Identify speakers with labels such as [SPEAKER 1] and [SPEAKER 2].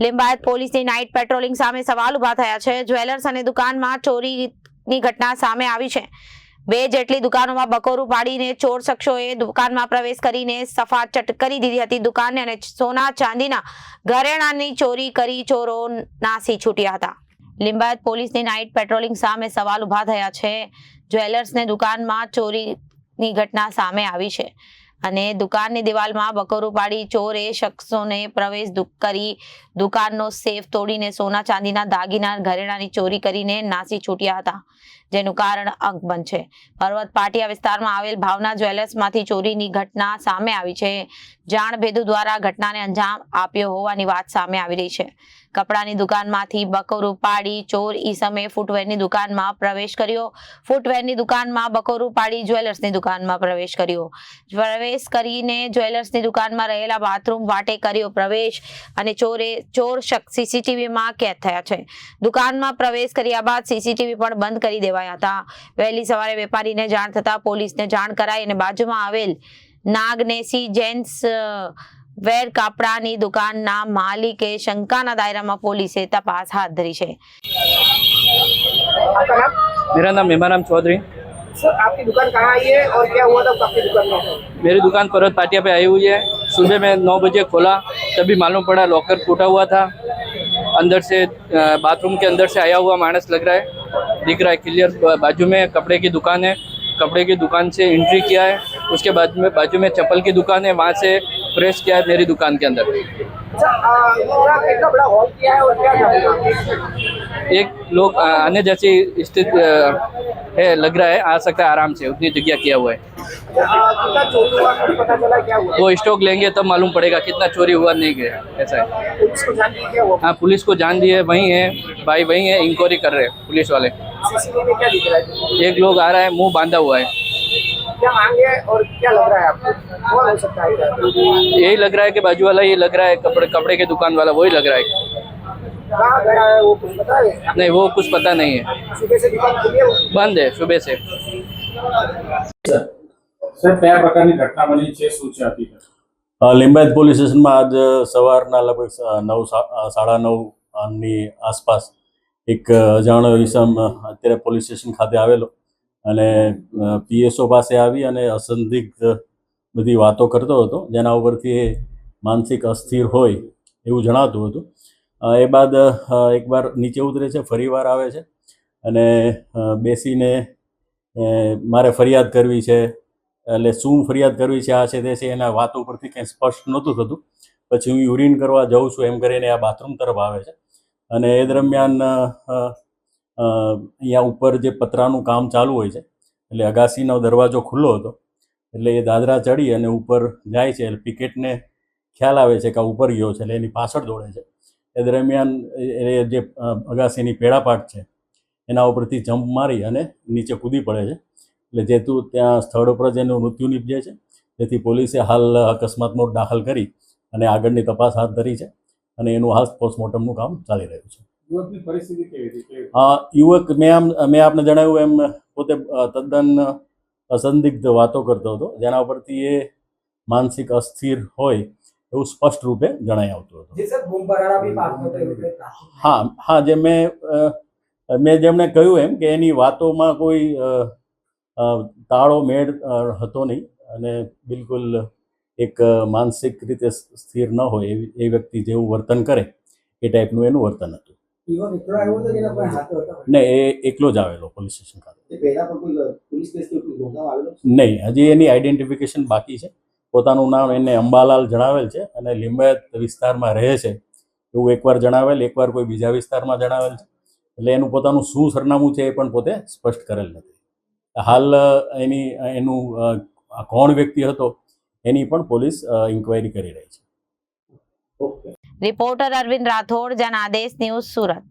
[SPEAKER 1] લિંબાયત પોલીસની night patrolling સામે સવાલ ઊભા થયા છે. જ્વેલર્સ અને દુકાનમાં ચોરીની ઘટના સામે આવી છે. બે જેટલી દુકાનોમાં બકોરું પાડીને ચોર શખ્સોએ દુકાનમાં પ્રવેશ કરીને સફાચટ કરી દીધી હતી. દુકાનને અને સોના ચાંદીના ઘરેણાની ચોરી કરી ચોરો નાસી છૂટ્યા હતા. લિંબાયત પોલીસની નાઇટ પેટ્રોલિંગ સામે સવાલ ઊભા થયા છે. જ્વેલર્સને દુકાનમાં ચોરીની ઘટના સામે આવી છે અને દુકાનની દિવાલમાં બકોરું પાડી ચોરે શખ્સોને પ્રવેશ કરી દુકાનનો સેફ તોડીને સોના ચાંદીના દાગીના, ઘરેણાની ચોરી કરીને નાસી છૂટ્યા હતા, જેનું કારણ અંકબંધ છે. પર્વત પાટિયા વિસ્તારમાં આવેલ ભાવના જ્વેલર્સમાંથી ચોરીની ઘટના સામે આવી છે. જાણભેદુ દ્વારા ઘટનાને અંજામ આપ્યો હોવાની વાત સામે આવી રહી છે. કપડાની દુકાનમાંથી બકોરું પાડી ચોર ઈસમે ફૂટવેરની દુકાનમાં પ્રવેશ કર્યો. ફૂટવેરની દુકાનમાં બકોરું પાડી જ્વેલર્સની દુકાનમાં પ્રવેશ કર્યો. પ્રવેશ કરીને જ્વેલર્સની દુકાનમાં રહેલા બાથરૂમ વાટે કર્યો પ્રવેશ અને ચોરે ચોર શખ્સ સીસીટીવીમાં કેદ થયા છે દુકાનમાં પ્રવેશ કર્યા બાદ સીસીટીવી પણ બંધ કરી દેવાયા હતા વહેલી સવારે વેપારીને જાણ થતા પોલીસને જાણ કરાઈ અને બાજુમાં આવેલ નાગનેસી જેન્ટ્સ અ, વેર કાપડાની દુકાનના માલિકે શંકાના દાયરામાં પોલીસે તપાસ હાથ ધરી છે
[SPEAKER 2] आपका नाम
[SPEAKER 3] मेरा नाम मेहमान चौधरी
[SPEAKER 2] सर आपकी दुकान कहाँ आई है और क्या हुआ था आपकी दुकान में
[SPEAKER 3] मेरी दुकान पर्वत पाटिया पे आई हुई है सुबह में नौ बजे खोला, तभी मालूम पड़ा लॉकर टूटा हुआ था। अंदर से बाथरूम के अंदर से आया हुआ मानस लग रहा है। दिख रहा है क्लियर बाजू में कपड़े की दुकान है। कपड़े की दुकान से एंट्री किया है। उसके बाद में, बाजू में चप्पल की दुकान है। वहाँ से प्रेस किया है मेरी दुकान के अंदर। एक लोग आने जैसी स्थिति है लग रहा है आ सकता है आराम से उतनी जगह किया हुआ है। वो स्टॉक लेंगे तब मालूम पड़ेगा कितना चोरी हुआ नहीं गया ऐसा है।
[SPEAKER 2] पुलिस को जान दी क्या हुआ
[SPEAKER 3] हाँ पुलिस को जान दिए वही है भाई वही है इंक्वायरी कर रहे हैं पुलिस वाले।
[SPEAKER 2] सीसीटीवी में क्या दिख रहा है?
[SPEAKER 3] एक लोग आ रहा है मुँह बांधा हुआ है।
[SPEAKER 2] क्या मांगे और क्या लग रहा है आपको? हो सकता है
[SPEAKER 3] यही लग रहा है कि बाजू वाला ये लग रहा है कपड़े कपड़े के दुकान वाला वही लग रहा है।
[SPEAKER 2] कहाँ गया है वो कुछ पता है
[SPEAKER 3] नहीं वो कुछ पता नहीं है
[SPEAKER 2] सुबह से दुकान खुली है उसकी?
[SPEAKER 3] बंद है सुबह से
[SPEAKER 4] સાહેબ કયા પ્રકારની ઘટના બની છે શું છે હકીકત
[SPEAKER 5] અ, લિંબાયત પોલીસ સ્ટેશનમાં આજ સવારના લગભગ સ- નવ સા- સાડા નવ ની આસપાસ એક અજાણ્યો ઈસમ અત્યારે પોલીસ સ્ટેશન ખાતે આવેલો અને પીએસઓ પાસે આવી અને અસંદિગ્ધ બધી વાતો કરતો હતો જેના ઉપરથી એ માનસિક અસ્થિર હોય એવું જણાતું હતું અ, એ બાદ એકવાર નીચે ઉતરે છે, ફરીવાર આવે છે અને બેસીને મારે ફરિયાદ કરવી છે, એટલે શું ફરિયાદ કરવી છે, આ છે, તે છે, એના વાત ઉપરથી કંઈ સ્પષ્ટ નહોતું થતું. પછી હું યુરિન કરવા જાઉં છું, એમ કરીને આ બાથરૂમ તરફ આવે છે. અને એ દરમિયાન અહીંયા ઉપર જે પતરાનું કામ ચાલુ હોય છે, એટલે અગાસીનો દરવાજો ખુલ્લો હતો, એટલે એ દાદરા ચડી અને ઉપર જાય છે, એટલે પિકેટને ખ્યાલ આવે છે કે ઉપર ગયો છે, એટલે એની પાછળ દોડે છે. એ દરમિયાન એ જે અગાસીની પેડાપાટ છે એના ઉપરથી જમ્પ મારી અને નીચે કૂદી પડે છે. એટલે જેતું ત્યાં સ્થળ ઉપર જ એનું મૃત્યુ નીપજે છે. તેથી પોલીસે હાલ અકસ્માત મોત દાખલ કરી અને આગળની તપાસ હાથ ધરી છે અને એનું હાલ પોસ્ટમોર્ટમનું કામ ચાલી રહ્યું છે.
[SPEAKER 4] યુવકની પરિસ્થિતિ કેવી હતી?
[SPEAKER 5] યુવક મેં આમ મેં આપને જણાવ્યું એમ પોતે તદ્દન અસંદિગ્ધ વાતો કરતો હતો જેના ઉપરથી એ માનસિક અસ્થિર હોય એવું સ્પષ્ટ રૂપે જણાઈ આવતું હતું. હા હા જે મેં મેં જેમણે કહ્યું એમ કે એની વાતોમાં કોઈ તાળો મેળ હતો નહીં અને બિલકુલ એક માનસિક રીતે સ્થિર ન હોય એ વ્યક્તિ જેવું વર્તન કરે એ ટાઈપનું એનું વર્તન હતું. ને એ એકલો જ આવેલો પોલીસ સ્ટેશન ખાતે. નહીં હજી એની આઈડેન્ટિફિકેશન બાકી છે. પોતાનું નામ એને અંબાલાલ જણાવેલ છે અને લિંબાયત વિસ્તારમાં રહે છે એવું એકવાર જણાવેલ, એકવાર કોઈ બીજા વિસ્તારમાં જણાવેલ છે. એટલે એનું પોતાનું શું સરનામું છે એ પણ પોતે સ્પષ્ટ કરેલ નથી. હાલ એની એનું કોણ વ્યક્તિ હતો એની પણ પોલીસ ઇન્ક્વાયરી કરી રહી છે.
[SPEAKER 1] Reporter Arvind Rathod, Janadesh news Surat.